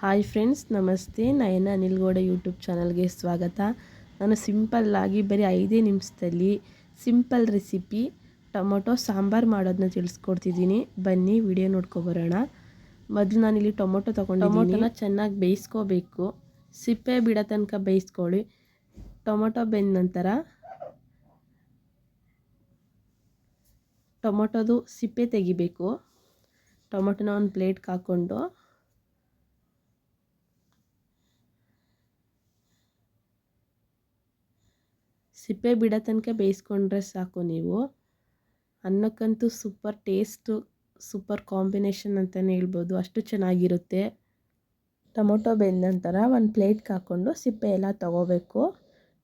Hi friends, ನಮಸ್ತೆ. ನಯನ ಅನಿಲ್ಗೌಡ YouTube ಚಾನಲ್ಗೆ ಸ್ವಾಗತ. ನಾನು ಸಿಂಪಲ್ಲಾಗಿ ಬರೀ ಐದೇ ನಿಮಿಷದಲ್ಲಿ ಸಿಂಪಲ್ ರೆಸಿಪಿ ಟೊಮೊಟೊ ಸಾಂಬಾರು ಮಾಡೋದನ್ನ ತಿಳಿಸ್ಕೊಡ್ತಿದ್ದೀನಿ. ಬನ್ನಿ, ವಿಡಿಯೋ ನೋಡ್ಕೊಬರೋಣ ಮೊದಲು ನಾನಿಲ್ಲಿ ಟೊಮೊಟೊ ತೊಗೊಂಡು ಟೊಮೊಟೊನ ಚೆನ್ನಾಗಿ ಬೇಯಿಸ್ಕೋಬೇಕು. ಸಿಪ್ಪೆ ಬಿಡೋ ತನಕ ಬೇಯಿಸ್ಕೊಳ್ಳಿ. ಟೊಮೊಟೊ ಬೆಂದ ನಂತರ ಟೊಮೊಟೊದು ಸಿಪ್ಪೆ ತೆಗಿಬೇಕು. ಟೊಮೊಟೊನ ಒಂದು ಪ್ಲೇಟ್ಗೆ ಹಾಕ್ಕೊಂಡು ಸಿಪ್ಪೆ ಬಿಡೋ ತನಕ ಬೇಯಿಸ್ಕೊಂಡ್ರೆ ಸಾಕು ನೀವು. ಅನ್ನಕ್ಕಂತೂ ಸೂಪರ್ ಟೇಸ್ಟು ಸೂಪರ್ ಕಾಂಬಿನೇಷನ್ ಅಂತಲೇ ಹೇಳ್ಬೋದು. ಅಷ್ಟು ಚೆನ್ನಾಗಿರುತ್ತೆ. ಟೊಮೊಟೊ ಬೆಂದ ನಂತರ ಒಂದು ಪ್ಲೇಟ್ಗೆ ಹಾಕ್ಕೊಂಡು ಸಿಪ್ಪೆ ಎಲ್ಲ ತೊಗೋಬೇಕು.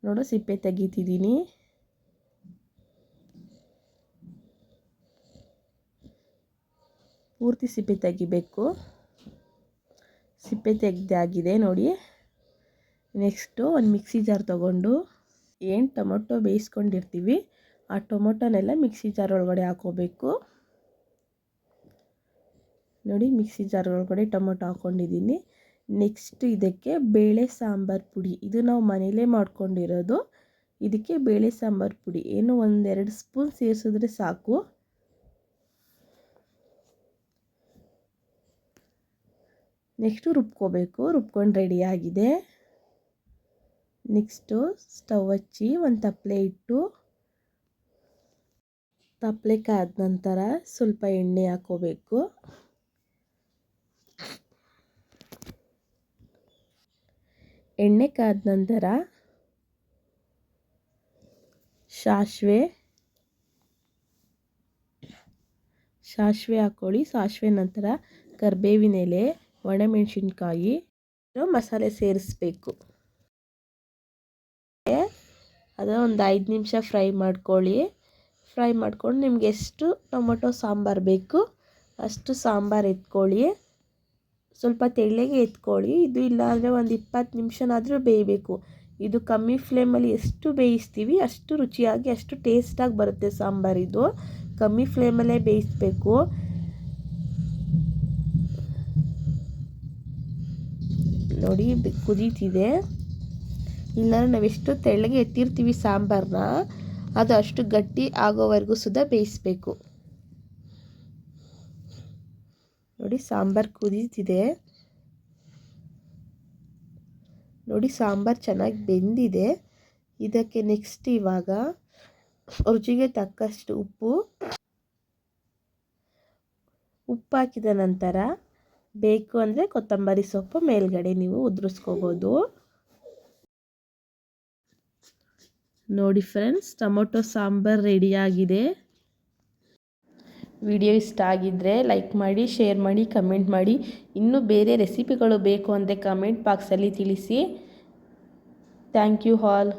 ನೋಡು, ಸಿಪ್ಪೆ ತೆಗಿತಿದ್ದೀನಿ ಪೂರ್ತಿ ಸಿಪ್ಪೆ ತೆಗಿಬೇಕು. ಸಿಪ್ಪೆ ತೆಗ್ದಾಗಿದೆ ನೋಡಿ. ನೆಕ್ಸ್ಟು ಒಂದು ಮಿಕ್ಸಿ ಜಾರ್ ತೊಗೊಂಡು ಏನು ಟೊಮೊಟೊ ಬೇಯಿಸ್ಕೊಂಡಿರ್ತೀವಿ, ಆ ಟೊಮೊಟೊನೆಲ್ಲ ಮಿಕ್ಸಿ ಜಾರ್ ಒಳಗಡೆ ಹಾಕೋಬೇಕು. ನೋಡಿ, ಮಿಕ್ಸಿ ಜಾರ್ ಒಳಗಡೆ ಟೊಮೊಟೊ ಹಾಕ್ಕೊಂಡಿದ್ದೀನಿ ನೆಕ್ಸ್ಟ್ ಇದಕ್ಕೆ ಬೇಳೆ ಸಾಂಬಾರು ಪುಡಿ. ಇದು ನಾವು ಮನೇಲೇ ಮಾಡ್ಕೊಂಡಿರೋದು. ಇದಕ್ಕೆ ಬೇಳೆ ಸಾಂಬಾರು ಪುಡಿ. ಏನು ಒಂದೆರಡು ಸ್ಪೂನ್ ಸೇರಿಸಿದ್ರೆ ಸಾಕು. ನೆಕ್ಸ್ಟು ರುಬ್ಕೋಬೇಕು. ರುಬ್ಕೊಂಡು ರೆಡಿಯಾಗಿದೆ ನೆಕ್ಸ್ಟು ಸ್ಟವ್ ಹಚ್ಚಿ ಒಂದು ತಪ್ಪಲೆ ಇಟ್ಟು ತಪ್ಪಲೆ ಕಾದ ನಂತರ ಸ್ವಲ್ಪ ಎಣ್ಣೆ ಹಾಕೋಬೇಕು. ಎಣ್ಣೆ ಕಾದ ನಂತರ ಸಾಸಿವೆ ಸಾಸಿವೆ ಹಾಕ್ಕೊಳ್ಳಿ ಸಾಸಿವೆ ನಂತರ ಕರಿಬೇವಿನ ಎಲೆ, ಒಣಮೆಣಸಿನ್ಕಾಯಿ, ಮಸಾಲೆ ಸೇರಿಸ್ಬೇಕು. ಅದು ಒಂದು ಐದು ನಿಮಿಷ ಫ್ರೈ ಮಾಡ್ಕೊಳ್ಳಿ. ಫ್ರೈ ಮಾಡ್ಕೊಂಡು ನಿಮ್ಗೆ ಎಷ್ಟು ಟೊಮೊಟೊ ಸಾಂಬಾರು ಬೇಕು ಅಷ್ಟು ಸಾಂಬಾರು ಎತ್ಕೊಳ್ಳಿ. ಸ್ವಲ್ಪ ತೆಳ್ಳಗೆ ಎತ್ಕೊಳ್ಳಿ. ಇದು ಇಲ್ಲಾಂದರೆ ಒಂದು ಇಪ್ಪತ್ತು ನಿಮಿಷನಾದರೂ ಬೇಯಬೇಕು. ಇದು ಕಮ್ಮಿ ಫ್ಲೇಮಲ್ಲಿ ಎಷ್ಟು ಬೇಯಿಸ್ತೀವಿ ಅಷ್ಟು ರುಚಿಯಾಗಿ, ಅಷ್ಟು ಟೇಸ್ಟಾಗಿ ಬರುತ್ತೆ ಸಾಂಬಾರಿದು ಕಮ್ಮಿ ಫ್ಲೇಮಲ್ಲೇ ಬೇಯಿಸ್ಬೇಕು. ನೋಡಿ ಕುದೀತಿದೆ. ಇಲ್ಲ ನಾವೆಷ್ಟು ತೆಳ್ಳಗೆ ಎತ್ತಿರ್ತೀವಿ ಸಾಂಬಾರನ್ನ ಅದು ಅಷ್ಟು ಗಟ್ಟಿ ಆಗೋವರೆಗೂ ಸುದ ಬೇಯಿಸ್ಬೇಕು. ನೋಡಿ ಸಾಂಬಾರು ಕುದೀತಿದೆ. ನೋಡಿ ಸಾಂಬಾರು ಚೆನ್ನಾಗಿ ಬೆಂದಿದೆ. ಇದಕ್ಕೆ ನೆಕ್ಸ್ಟ್ ಇವಾಗ ರುಚಿಗೆ ತಕ್ಕಷ್ಟು ಉಪ್ಪು. ಉಪ್ಪು ಹಾಕಿದ ನಂತರ ಬೇಕು ಅಂದರೆ ಕೊತ್ತಂಬರಿ ಸೊಪ್ಪು ಮೇಲ್ಗಡೆ ನೀವು ಉದುರಿಸ್ಕೋಬೋದು. ನೋಡಿ ಫ್ರೆಂಡ್ಸ್, ಟೊಮೊಟೊ ಸಾಂಬಾರು ರೆಡಿಯಾಗಿದೆ ವಿಡಿಯೋ ಇಷ್ಟ ಆಗಿದ್ದರೆ ಲೈಕ್ ಮಾಡಿ ಶೇರ್ ಮಾಡಿ ಕಮೆಂಟ್ ಮಾಡಿ. ಇನ್ನೂ ಬೇರೆ ರೆಸಿಪಿಗಳು ಬೇಕು ಅಂದರೆ ಕಮೆಂಟ್ ಬಾಕ್ಸಲ್ಲಿ ತಿಳಿಸಿ. Thank you all